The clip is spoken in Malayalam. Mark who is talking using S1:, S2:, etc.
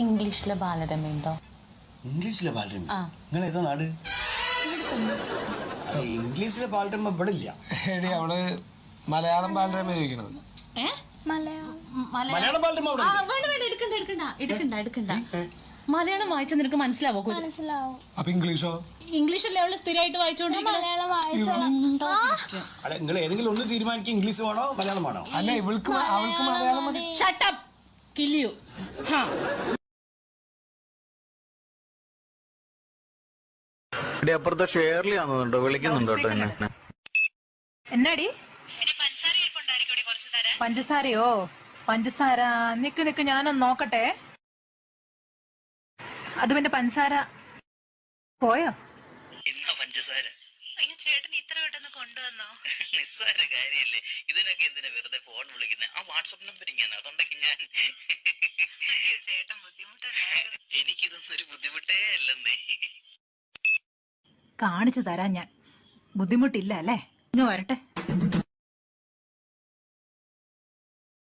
S1: ഇംഗ്ലീഷിലെ ബാലരമയുണ്ടോ
S2: ഇംഗ്ലീഷിലെ ബാലരമ. നിങ്ങൾ ഏതാ നാട്? ഇംഗ്ലീഷിലെ ബാലരമ ഇവിടെ ഇല്ല
S3: എടി അവൾ മലയാളം ബാലരമ ചോദിക്കണത്.
S4: മലയാളം.
S2: ബാലരമ അവിടെ
S1: ആ വേണ്ട വേണ്ട എടുക്കണ്ട എടുക്കണ്ട എടുക്കണ്ട എടുക്കണ്ട. മലയാളം വായിച്ച നിനക്ക് മനസ്സിലാവോ?
S4: മനസ്സിലാവും.
S3: അപ്പൊ ഇംഗ്ലീഷോ?
S1: ഇംഗ്ലീഷല്ലേ അവൾ സ്ഥിരമായിട്ട്
S4: വായിച്ചോണ്ടിരിക്കുന്നത്
S2: അല്ല നിങ്ങൾ ഏതെങ്കിലും ഒന്ന് തീരുമാനിക്കുക ഇംഗ്ലീഷ് വേണോ മലയാളം വേണോ?
S3: അല്ല ഇവൾക്ക് അവൾക്ക് മലയാളം
S1: കില്ലിയു
S5: ഇവിടെ അപ്പുറത്തെ ഷെയർലി ആണെന്നുണ്ടോ. വിളിക്കുന്നുണ്ടോ എന്നെ.
S6: എന്നാടി? പഞ്ചസാരയോ? പഞ്ചസാര നിക്ക് നിക്ക് ഞാനൊന്ന് നോക്കട്ടെ. അത് പിന്നെ പഞ്ചസാര പോയോ?
S7: പഞ്ചസാര? അയ്യോ ചേട്ടൻ ഇത്ര പെട്ടെന്ന് കൊണ്ടുവന്നോ? നിസ്സാര കാര്യല്ലേ. ഇതിനൊക്കെ എന്തിനാ വെറുതെ ഫോൺ വിളിക്കുന്നത് ആ വാട്സപ്പ് നമ്പർ ഇങ്ങനെ. അതുകൊണ്ടൊക്കെ ഞാൻ ചേട്ടൻ എനിക്കിതൊന്നും ഒരു ബുദ്ധിമുട്ടേ അല്ലെന്നേ.
S6: കാണിച്ചു തരാം ഞാൻ. ബുദ്ധിമുട്ടില്ല അല്ലേ? ഇങ്ങ് വരട്ടെ.